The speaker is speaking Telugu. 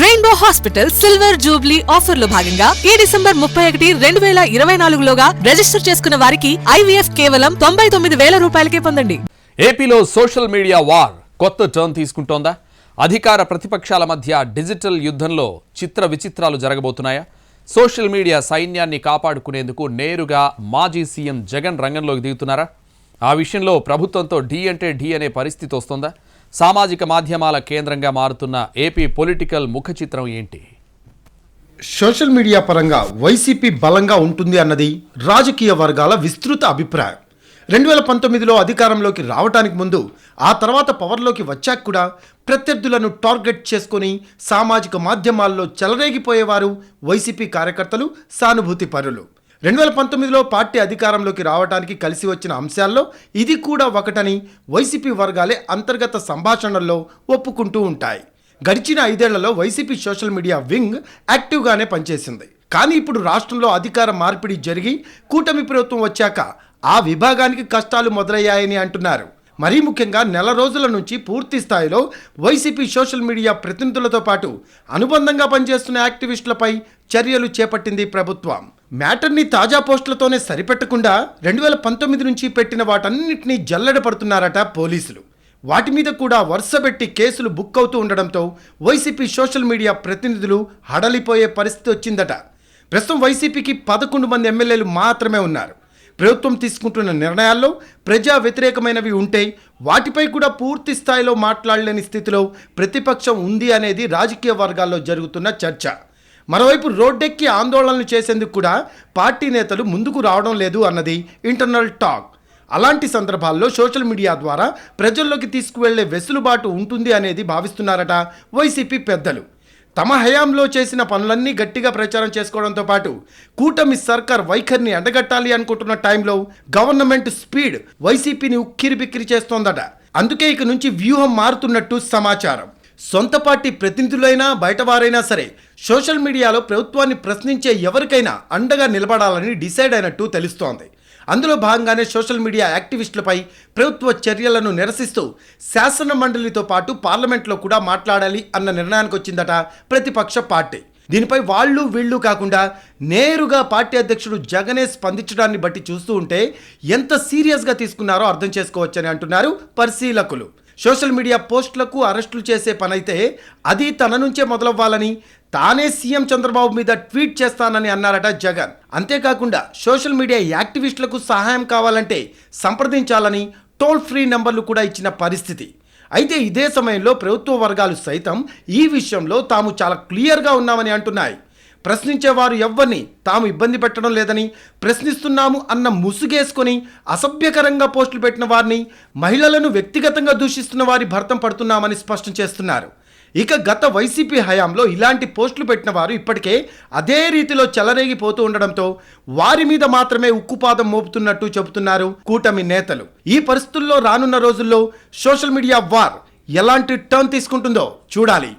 రెయిన్బో హాస్పిటల్ సిల్వర్ జూబ్లీ ఆఫర్లో భాగంగా ఈ డిసెంబర్ ముప్పై ఒకటి రెండు వేల ఇరవై నాలుగులోగా రిజిస్టర్ చేసుకున్న వారికి ఐవీఎఫ్ కేవలం తొంభై తొమ్మిది వేల రూపాయలకే పొందండి. ఏపీలో సోషల్ మీడియా వార్ కొత్త టర్న్ తీసుకుంటోందా? అధికార ప్రతిపక్షాల మధ్య డిజిటల్ యుద్ధంలో చిత్ర విచిత్రాలు జరగబోతున్నాయా? సోషల్ మీడియా సైన్యాన్ని కాపాడుకునేందుకు నేరుగా మాజీ సీఎం జగన్ రంగంలోకి దిగుతున్నారా? ఆ విషయంలో ప్రభుత్వంతో ఢీ అంటే ఢీ అనే పరిస్థితి వస్తుందా? సామాజిక మాధ్యమాల కేంద్రంగా మారుతున్న ఏపీ పొలిటికల్ ముఖ చిత్రం ఏంటి? సోషల్ మీడియా పరంగా వైసీపీ బలంగా ఉంటుంది అన్నది రాజకీయ వర్గాల విస్తృత అభిప్రాయం. రెండు వేల పంతొమ్మిదిలో అధికారంలోకి రావటానికి ముందు ఆ తర్వాత పవర్లోకి వచ్చాక కూడా ప్రత్యర్థులను టార్గెట్ చేసుకొని సామాజిక మాధ్యమాల్లో చెలరేగిపోయేవారు వైసీపీ కార్యకర్తలు సానుభూతి పరులు. రెండు వేల పంతొమ్మిదిలో పార్టీ అధికారంలోకి రావడానికి కలిసి వచ్చిన అంశాల్లో ఇది కూడా ఒకటని వైసీపీ వర్గాలే అంతర్గత సంభాషణల్లో ఒప్పుకుంటూ ఉంటాయి. గడిచిన ఐదేళ్ళలో వైసీపీ సోషల్ మీడియా వింగ్ యాక్టివ్గానే పనిచేసింది. కానీ ఇప్పుడు రాష్ట్రంలో అధికార మార్పిడి జరిగి కూటమి ప్రభుత్వం వచ్చాక ఆ విభాగానికి కష్టాలు మొదలయ్యాయని అంటున్నారు. మరీ ముఖ్యంగా నెల రోజుల నుంచి పూర్తి స్థాయిలో వైసీపీ సోషల్ మీడియా ప్రతినిధులతో పాటు అనుబంధంగా పనిచేస్తున్న యాక్టివిస్టులపై చర్యలు చేపట్టింది ప్రభుత్వం. మ్యాటర్ని తాజా పోస్టులతోనే సరిపెట్టకుండా రెండు వేల పంతొమ్మిది నుంచి పెట్టిన వాటన్నిటినీ జల్లెడ పడుతున్నారట పోలీసులు. వాటి మీద కూడా వరుసబెట్టి కేసులు బుక్ అవుతూ ఉండడంతో వైసీపీ సోషల్ మీడియా ప్రతినిధులు హడలిపోయే పరిస్థితి వచ్చిందట. ప్రస్తుతం వైసీపీకి పదకొండు మంది ఎమ్మెల్యేలు మాత్రమే ఉన్నారు. ప్రభుత్వం తీసుకుంటున్న నిర్ణయాల్లో ప్రజా వ్యతిరేకమైనవి ఉంటే వాటిపై కూడా పూర్తి స్థాయిలో మాట్లాడలేని స్థితిలో ప్రతిపక్షం ఉంది అనేది రాజకీయ వర్గాల్లో జరుగుతున్న చర్చ. మరోవైపు రోడ్డెక్కి ఆందోళనలు చేసేందుకు కూడా పార్టీ నేతలు ముందుకు రావడం లేదు అన్నది ఇంటర్నల్ టాక్. అలాంటి సందర్భాల్లో సోషల్ మీడియా ద్వారా ప్రజల్లోకి తీసుకువెళ్ళే వెసులుబాటు ఉంటుంది అనేది భావిస్తున్నారట వైసీపీ పెద్దలు. తమ హయాంలో చేసిన పనులన్నీ గట్టిగా ప్రచారం చేసుకోవడంతో పాటు కూటమి సర్కార్ వైఖరిని ఎండగట్టాలి అనుకుంటున్న టైంలో గవర్నమెంట్ స్పీడ్ వైసీపీని ఉక్కిరి బిక్కిరి చేస్తోందట. అందుకే ఇక నుంచి వ్యూహం మారుతున్నట్టు సమాచారం. సొంత పార్టీ ప్రతినిధులైనా బయటవారైనా సరే సోషల్ మీడియాలో ప్రభుత్వాన్ని ప్రశ్నించే ఎవరికైనా అండగా నిలబడాలని డిసైడ్ అయినట్టు తెలుస్తోంది. అందులో భాగంగానే సోషల్ మీడియా యాక్టివిస్టులపై ప్రభుత్వ చర్యలను నిరసిస్తూ శాసన మండలితో పాటు పార్లమెంట్లో కూడా మాట్లాడాలి అన్న నిర్ణయానికి వచ్చిందట ప్రతిపక్ష పార్టీ. దీనిపై వాళ్ళు వీళ్ళు కాకుండా నేరుగా పార్టీ అధ్యక్షుడు జగనే స్పందించడాన్ని బట్టి చూస్తూ ఉంటే ఎంత సీరియస్గా తీసుకున్నారో అర్థం చేసుకోవచ్చని అంటున్నారు పరిశీలకులు. సోషల్ మీడియా పోస్టులకు అరెస్టులు చేసే పనైతే అది తన నుంచే మొదలవ్వాలని తానే సీఎం చంద్రబాబు మీద ట్వీట్ చేస్తానని అన్నారట జగన్. అంతేకాకుండా సోషల్ మీడియా యాక్టివిస్టులకు సహాయం కావాలంటే సంప్రదించాలని టోల్ ఫ్రీ నెంబర్లు కూడా ఇచ్చిన పరిస్థితి. అయితే ఇదే సమయంలో ప్రభుత్వ వర్గాలు సైతం ఈ విషయంలో తాము చాలా క్లియర్గా ఉన్నామని అంటున్నాయి. ప్రశ్నించేవారు ఎవ్వరిని తాము ఇబ్బంది పెట్టడం లేదని ప్రశ్నిస్తున్నాము అన్న ముసుగేసుకొని అసభ్యకరంగా పోస్టులు పెట్టిన వారిని మహిళలను వ్యక్తిగతంగా దూషిస్తున్న వారి భర్తం పడుతున్నామని స్పష్టం చేస్తున్నారు. ఇక గత వైసీపీ హయాంలో ఇలాంటి పోస్టులు పెట్టిన వారు ఇప్పటికే అదే రీతిలో చెలరేగిపోతూ ఉండడంతో వారి మీద మాత్రమే ఉక్కుపాదం మోపుతున్నట్టు చెబుతున్నారు కూటమి నేతలు. ఈ పరిస్థితుల్లో రానున్న రోజుల్లో సోషల్ మీడియా వార్ ఎలాంటి టర్న్ తీసుకుంటుందో చూడాలి.